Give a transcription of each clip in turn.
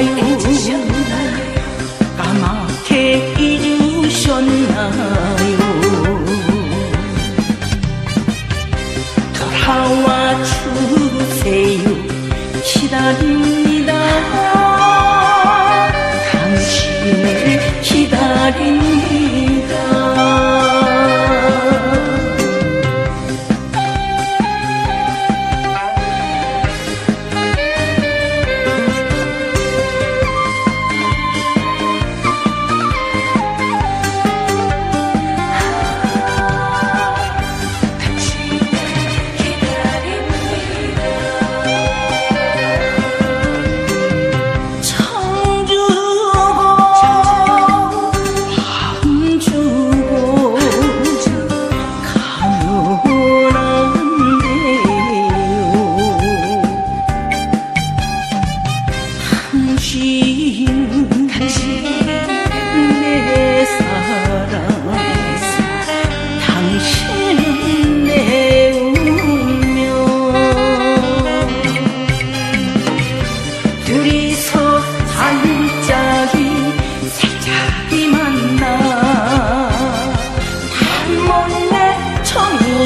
잊으셨나요? 까맣게 잊으셨나요? 돌아와 주세요. 기다립니다. 당신을 기다립니다.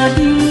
You.